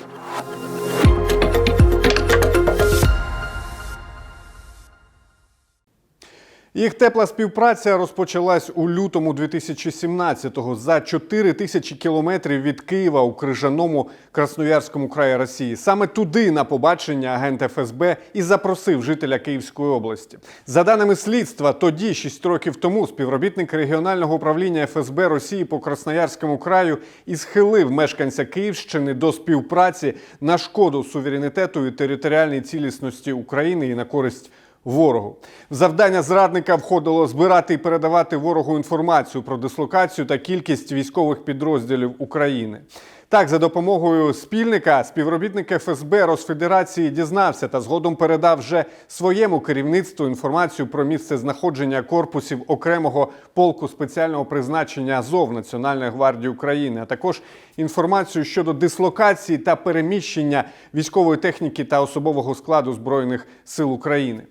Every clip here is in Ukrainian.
Thank you. Їх тепла співпраця розпочалась у лютому 2017-го за 4 тисячі кілометрів від Києва у крижаному Красноярському краї Росії. Саме туди на побачення агент ФСБ і запросив жителя Київської області. За даними слідства, тоді, 6 років тому, співробітник регіонального управління ФСБ Росії по Красноярському краю і схилив мешканця Київщини до співпраці на шкоду суверенітету і територіальній цілісності України і на користь ворогу. В завдання зрадника входило збирати і передавати ворогу інформацію про дислокацію та кількість військових підрозділів України. Так, за допомогою спільника співробітник ФСБ Росфедерації дізнався та згодом передав вже своєму керівництву інформацію про місце знаходження корпусів окремого полку спеціального призначення Азов Національної гвардії України, а також інформацію щодо дислокації та переміщення військової техніки та особового складу збройних сил України.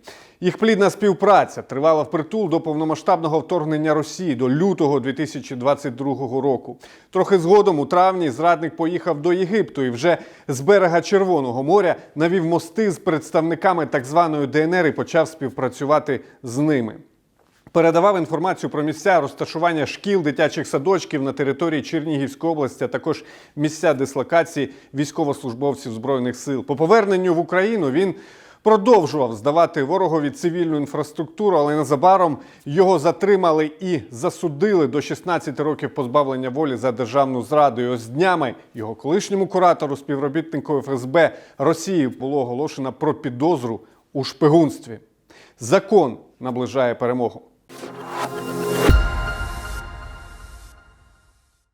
Їх плідна співпраця тривала впритул до повномасштабного вторгнення Росії до лютого 2022 року. Трохи згодом, у травні, зрадник поїхав до Єгипту і вже з берега Червоного моря навів мости з представниками так званої ДНР і почав співпрацювати з ними. Передавав інформацію про місця розташування шкіл, дитячих садочків на території Чернігівської області, а також місця дислокації військовослужбовців збройних сил. По поверненню в Україну він продовжував здавати ворогові цивільну інфраструктуру, але незабаром його затримали і засудили до 16 років позбавлення волі за державну зраду. І ось днями його колишньому куратору, співробітнику ФСБ Росії було оголошено про підозру у шпигунстві. Закон наближає перемогу.